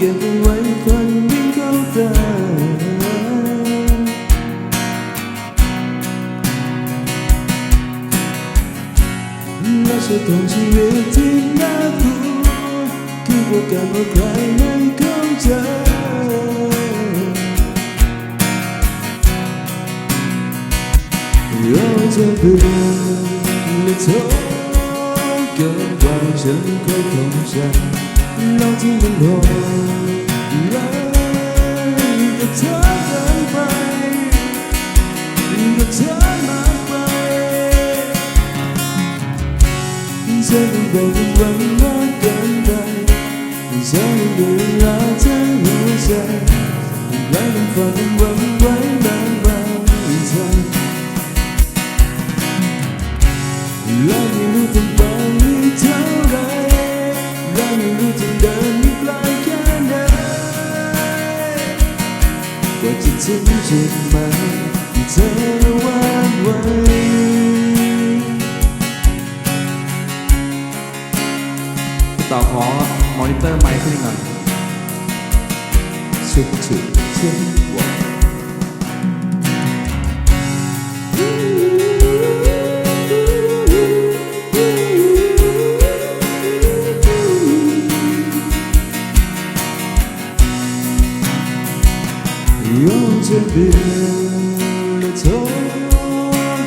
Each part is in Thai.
เก็บเอาไว้ฝันไม่เข้าตาและชะตาชีวิตที่น่ากลัวคือพวกแกรมของใครไม่เข้าใจเราจะเบื่อและทน sớm cuối không gian lâu chi linh đôi. được gió dẫn bay được gió mang bay. Giờ đừng vội đừng vắng nó đây giờ đừng là tháng mưa rơi lại đừng còn đừng vắng với đang bao giờ lại những จะถึงจุดหมายที่เธอวางไว้ต่อขอมอนิเตอร์ไมค์ขึ้นหน่อยชุดชุดชุดว่ายอมจะเบื่อและท้อเกินกว่าฉัน 用铅笔的错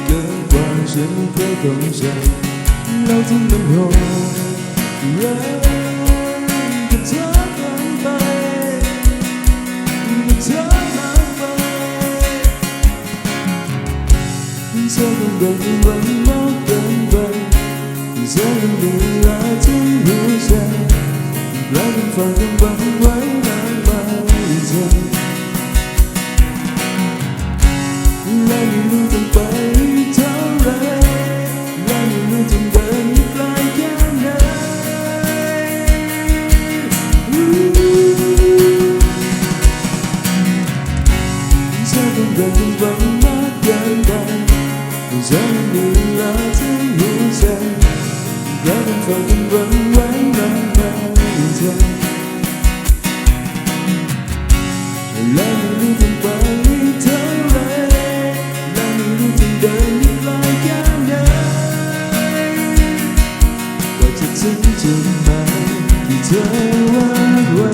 觉，关心和等下，脑子灵活，人的特难白，的特难白，这种感情温柔等待，这种未来真无限，来人反应反问。 กว่าจะถึงจุดหมายที่เธอวางไว้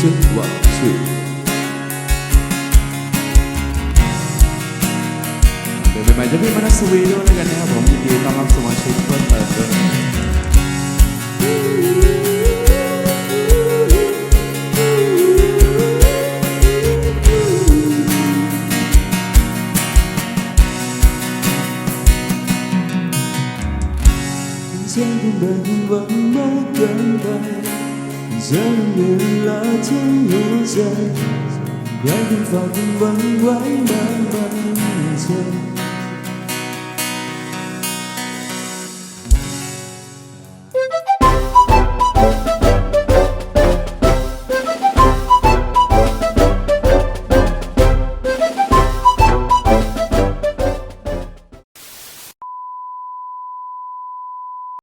จุดว่าจุดเดี๋ยวใหม่ๆจะพี่มนัสวีด้วยแล้วกันนะครับผม ฉันคงเดินหวังมากเกินไปฉันมีเวลาทั้งหัวใจใครคงฝากความหวังไว้นานไปเธอ